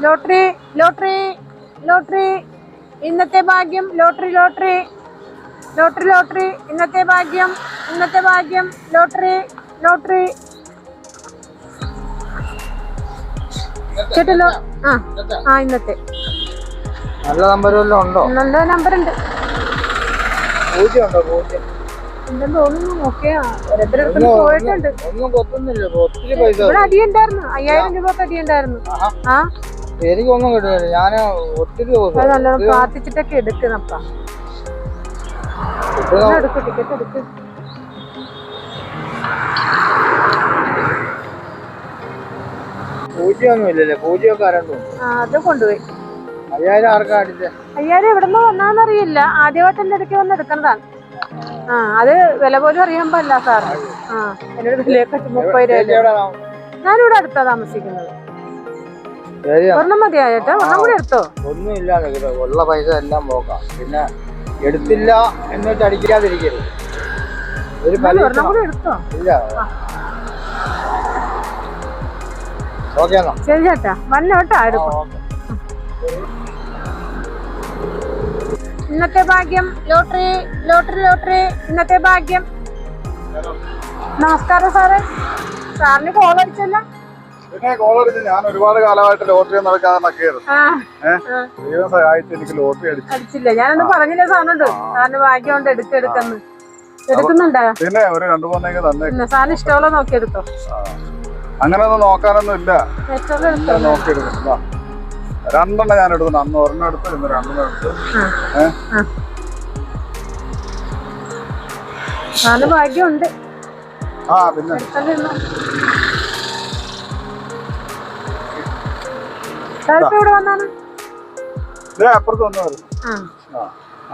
Lottery lottery lottery ഇന്നത്തെ ഭാഗ്യം lottery lottery lottery lottery ഇന്നത്തെ ഭാഗ്യം ഇന്നത്തെ ഭാഗ്യം ലോട്ടറി ലോട്ടറി. ചേട്ടല്ലോ ആ ആ ഇന്നത്തെ. നല്ല നമ്പർ ഉണ്ടോ? നല്ല നമ്പർ ഉണ്ട് പൂജ്യം. ഉണ്ടോ പൂജ്യം ഉണ്ടെന്ന് തോന്നുന്നു ഒന്നും- പോയിട്ടുണ്ട്. ഒന്നും കൊത്തുന്നില്ല ഇപ്പൊ ഒത്തിരി പൈസ ഇവിടെ അടിയുണ്ടായിരുന്നു. അയ്യായിരം രൂപ അടിയുണ്ടായിരുന്നു. ആ? എനിക്കൊന്നും കിട്ടുന്നില്ല ഞാൻ ഒത്തിരി അത് ദിവസം നല്ലോണം പ്രാർത്ഥിച്ചിട്ടൊക്കെ എടുക്കണപ്പാ എടുക്ക് ടിക്കറ്റ് എടുക്ക്. പൂജ്യമൊന്നും ഇല്ലല്ലേ പൂജ്യമൊക്കെ ആരണ്ടും ആ അത് കൊണ്ടുപോയി. അയ്യായിരം ആർക്കാ അടിച്ചേ? അയ്യായിരം എവിടുന്ന് വന്നാന്നറിയില്ല. ആദ്യമായിട്ട് എന്റെ അടുക്ക് വന്ന് എടുക്കുന്നതാണ് ആ അത് വില പോലും അറിയാൻ പാടില്ല സാർ ആ എന്നോട് വിലയൊക്കെ മുപ്പത് രൂപ ചേച്ചി എവിടെയാ താമസം? ഞാനിവിടെ അടുത്താ താമസിക്കുന്നത്. ഒരെണ്ണം മതിയാ ചേട്ടാ ഒരെണ്ണം കൂടി എടുത്തോ? ഒന്നും ഇല്ലാതെ കിട്ടും ഉള്ള പൈസ എല്ലാം പോക്കാം പിന്നെ എടുത്തില്ല എന്നിട്ട് അടിക്കാതിരിക്കരുത്. ഒരു എന്നാലും ഒരെണ്ണം പരീക്ഷണം കൂടി എടുത്തോ? ഇല്ല. ഓക്കെ ശരി ചേട്ടാ വന്നോട്ടാ എടുക്കും ഇന്നത്തെ ഭാഗ്യം ലോട്ടറി ലോട്ടറി ലോട്ടറി. ഇന്നത്തെ ഭാഗ്യം. നമസ്കാരം സാറേ. സാറിന് കോൾ അടിച്ചല്ല. പിന്നെ കോളടിച്ച് ഞാൻ ഒരുപാട് കാലമായിട്ട് ലോട്ടറി നടക്കാതെ ആ. ദൈവം സഹായിച്ച് എനിക്ക് ലോട്ടറി അടിച്ചു. അടിച്ചില്ല. ഞാനൊന്ന് പറഞ്ഞില്ല സാറിനോട് സാറിന് ഭാഗ്യമുണ്ട് എടുക്ക എടുക്കുന്നു. എടുക്കുന്നുണ്ടാ? പിന്നെ ഒരു രണ്ടു മൂന്നേക്ക് തന്നെ. സാറിന് ഇഷ്ടമുള്ള നോക്കി എടുത്തോ. അങ്ങനെ ഒന്നും നോക്കാനൊന്നും ഇല്ല. ഇഷ്ടമുള്ള എടുത്തോ എല്ലാം നോക്കി എടുക്കുന്നു രണ്ടെണ്ണം ഞാൻ എടുക്കുന്നു അന്ന് ഒരെണ്ണം എടുത്ത് ഇന്ന് രണ്ടെണ്ണം എടുത്ത്. ഏഹ് ഭാഗ്യമുണ്ട് ആ. പിന്നെ. ഇവിടെ വന്നാണ്? അപ്പുറത്ത് വന്നു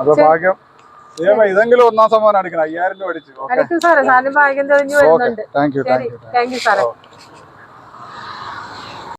അപ്പൊ ഭാഗ്യം. ഇതെങ്കിലും ഒന്നാം സമ്മാനം അടിക്കണം. അയ്യായിരം രൂപ അടിച്ചു. താങ്ക് യു താങ്ക് യു സാറേ.